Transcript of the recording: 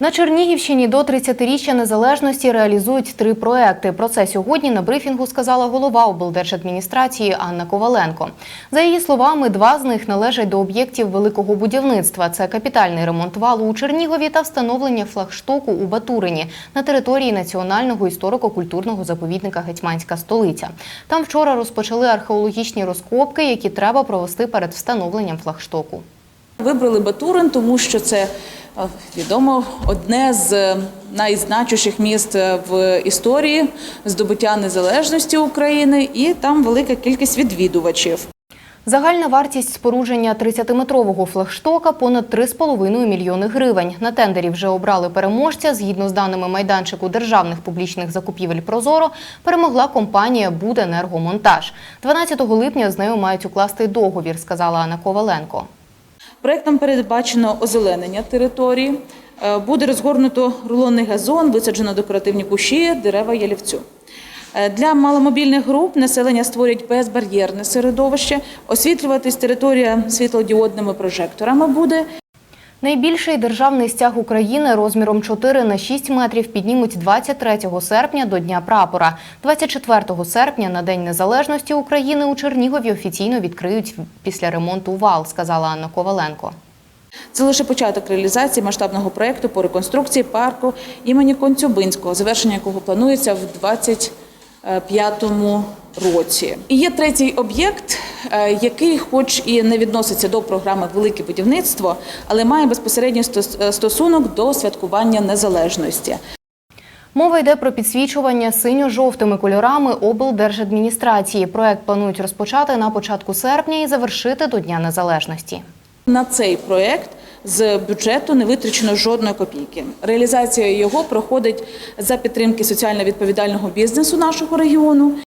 На Чернігівщині до 30-річчя незалежності реалізують три проекти. Про це сьогодні на брифінгу сказала голова облдержадміністрації Анна Коваленко. За її словами, два з них належать до об'єктів великого будівництва. Це капітальний ремонт валу у Чернігові та встановлення флагштоку у Батурині на території національного історико-культурного заповідника Гетьманська столиця. Там вчора розпочали археологічні розкопки, які треба провести перед встановленням флагштоку. Вибрали Батурин, тому що це відомо одне з найзначущих міст е, в історії здобуття незалежності України, і там велика кількість відвідувачів. Загальна вартість спорудження 30-метрового флагштока – понад 3,5 мільйони гривень. На тендері вже обрали переможця. Згідно з даними майданчику державних публічних закупівель «Прозоро», перемогла компанія «Буденергомонтаж». 12 липня з нею мають укласти договір, сказала Анна Коваленко. Проектом передбачено озеленення території, е, буде розгорнуто рулонний газон, висаджено декоративні кущі, дерева ялівцю. Е, Для маломобільних груп населення створять безбар'єрне середовище, освітлюватись територія світлодіодними прожекторами буде. Найбільший державний стяг України розміром 4 на 6 метрів піднімуть 23 серпня до Дня прапора. 24 серпня на День Незалежності України у Чернігові офіційно відкриють після ремонту вал, сказала Анна Коваленко. Це лише початок реалізації масштабного проекту по реконструкції парку імені Концюбинського, завершення якого планується в 2025 році. І є третій об'єкт, е, який, хоч і не відноситься до програми Велике будівництво, але має безпосередній е, стосунок до святкування незалежності. Мова йде про підсвічування синьо-жовтими кольорами облдержадміністрації. Проект планують розпочати на початку серпня і завершити до Дня Незалежності. На цей проект з бюджету не витрачено жодної копійки. Реалізація його проходить за підтримки соціально відповідального бізнесу нашого регіону